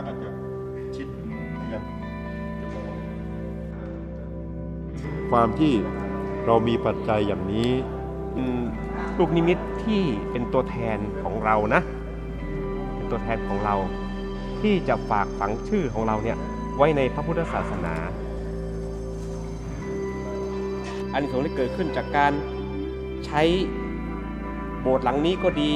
างอาจจะชิดความที่เรามีปัจจัยอย่างนี้ลูกนิมิตที่เป็นตัวแทนของเรานะ เป็นตัวแทนของเรา ที่จะฝากฝังชื่อของเราเนี่ยไว้ในพระพุทธศาสนาอันนี้สงส์ที่เกิดขึ้นจากการใช้โบสถ์หลังนี้ก็ดี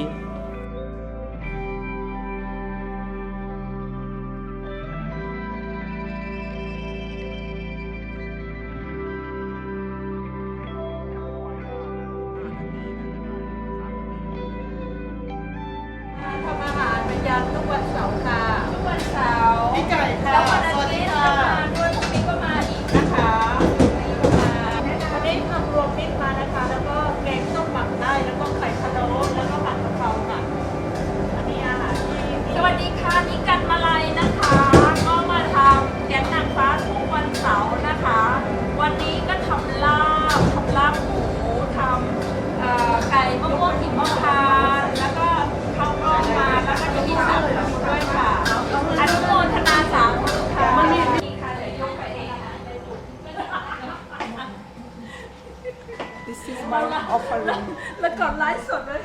my offering แล้วก่อนไลฟ์สดเลย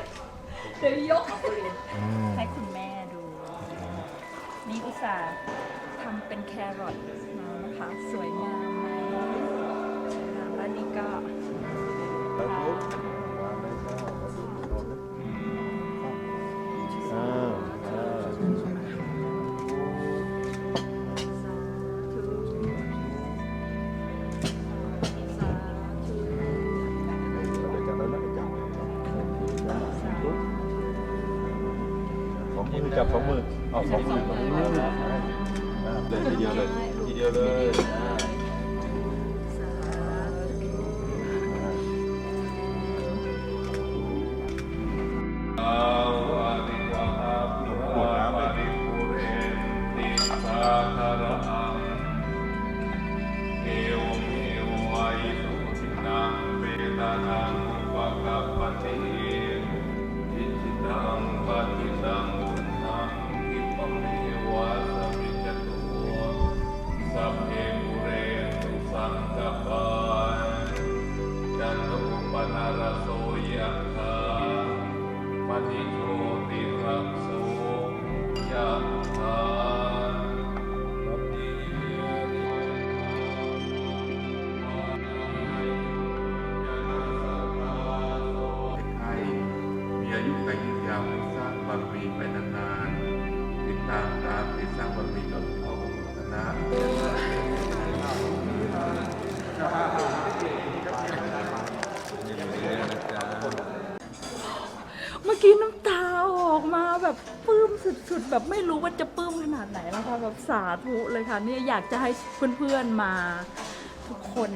เดี๋ยวยกให้คุณแม่ดู นี่อุตส่าห์ทำเป็นแครอทมานะคะ สวยงาม สองมือจับสองมือเอาสองมือเลยทีเดียวเลยทีเดียวเลยอ่าเอวเมวัยสุขินังเวทานังปะกัปปติ เมื่อกี้น้ำตาออกมาแบบปลื้มสุดๆ แบบไม่รู้ว่าจะปลื้มขนาดไหนแล้วค่ะแบบสาธุเลยค่ะเนี่ยอยากจะให้เพื่อนๆมาทุกคน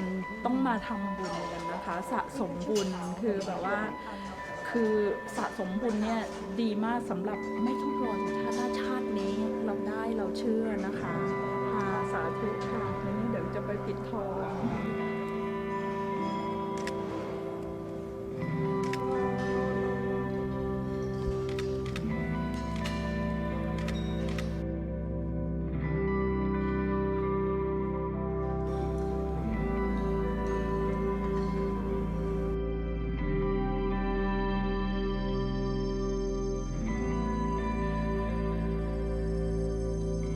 ต้องมาทำบุญกันนะคะ สะสมบุญคือแบบว่า คือสะสมบุญเนี่ยดีมากสำหรับไม่ต้องรอถึงชาติหน้าชาตินี้เราได้เราเชื่อนะคะค่ะสาธุค่ะทีนี้เดี๋ยวจะไปปิดทอง